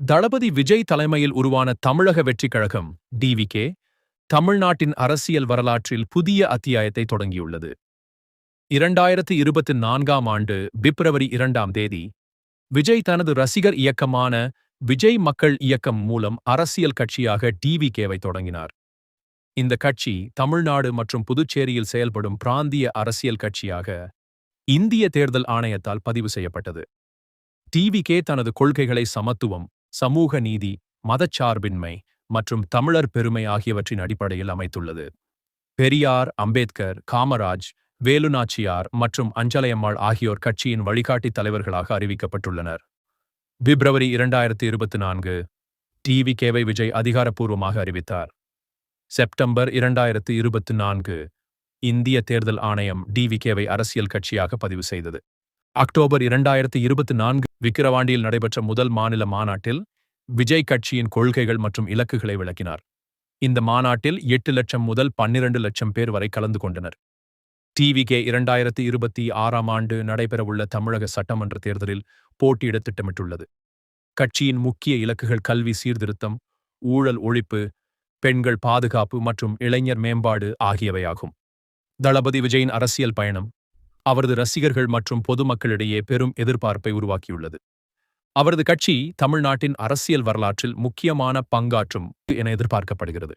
தளபதி விஜய் தலைமையில் உருவான தமிழக வெற்றிக் கழகம் டிவிகே தமிழ்நாட்டின் அரசியல் வரலாற்றில் புதிய அத்தியாயத்தை தொடங்கியுள்ளது. இரண்டாயிரத்து இருபத்தி நான்காம் ஆண்டு பிப்ரவரி இரண்டாம் தேதி விஜய் தனது ரசிகர் இயக்கமான விஜய் மக்கள் இயக்கம் மூலம் அரசியல் கட்சியாக டிவிகேவை தொடங்கினார். இந்த கட்சி தமிழ்நாடு மற்றும் புதுச்சேரியில் செயல்படும் பிராந்திய அரசியல் கட்சியாக இந்திய தேர்தல் ஆணையத்தால் பதிவு செய்யப்பட்டது. டிவிகே தனது கொள்கைகளை சமத்துவம் சமூக நீதி மதச்சார்பின்மை மற்றும் தமிழர் பெருமை ஆகியவற்றின் அடிப்படையில் அமைத்துள்ளது. பெரியார் அம்பேத்கர் காமராஜ் வேலுநாச்சியார் மற்றும் அஞ்சலையம்மாள் ஆகியோர் கட்சியின் வழிகாட்டி தலைவர்களாக அறிவிக்கப்பட்டுள்ளனர். பிப்ரவரி இரண்டாயிரத்தி இருபத்தி நான்கு டிவிகேவை விஜய் அதிகாரப்பூர்வமாக அறிவித்தார். செப்டம்பர் இரண்டாயிரத்து இருபத்தி நான்கு இந்திய தேர்தல் ஆணையம் டிவிகேவை அரசியல் கட்சியாக பதிவு செய்தது. அக்டோபர் இரண்டாயிரத்து இருபத்தி நான்கு விக்கிரவாண்டியில் நடைபெற்ற முதல் மாநில மாநாட்டில் விஜய் கட்சியின் கொள்கைகள் மற்றும் இலக்குகளை விளக்கினார். இந்த மாநாட்டில் எட்டு லட்சம் முதல் பன்னிரண்டு லட்சம் பேர் வரை கலந்து கொண்டனர். டிவிகே இரண்டாயிரத்தி இருபத்தி ஆறாம் ஆண்டு நடைபெறவுள்ள தமிழக சட்டமன்ற தேர்தலில் போட்டியிட திட்டமிட்டுள்ளது. கட்சியின் முக்கிய இலக்குகள் கல்வி சீர்திருத்தம் ஊழல் ஒழிப்பு பெண்கள் பாதுகாப்பு மற்றும் இளைஞர் மேம்பாடு ஆகியவையாகும். தளபதி விஜயின் அரசியல் பயணம் அவரது ரசிகர்கள் மற்றும் பொதுமக்களிடையே பெரும் எதிர்பார்ப்பை உருவாக்கியுள்ளது. அவரது கட்சி தமிழ்நாட்டின் அரசியல் வரலாற்றில் முக்கியமான பங்காற்றும் என எதிர்பார்க்கப்படுகிறது.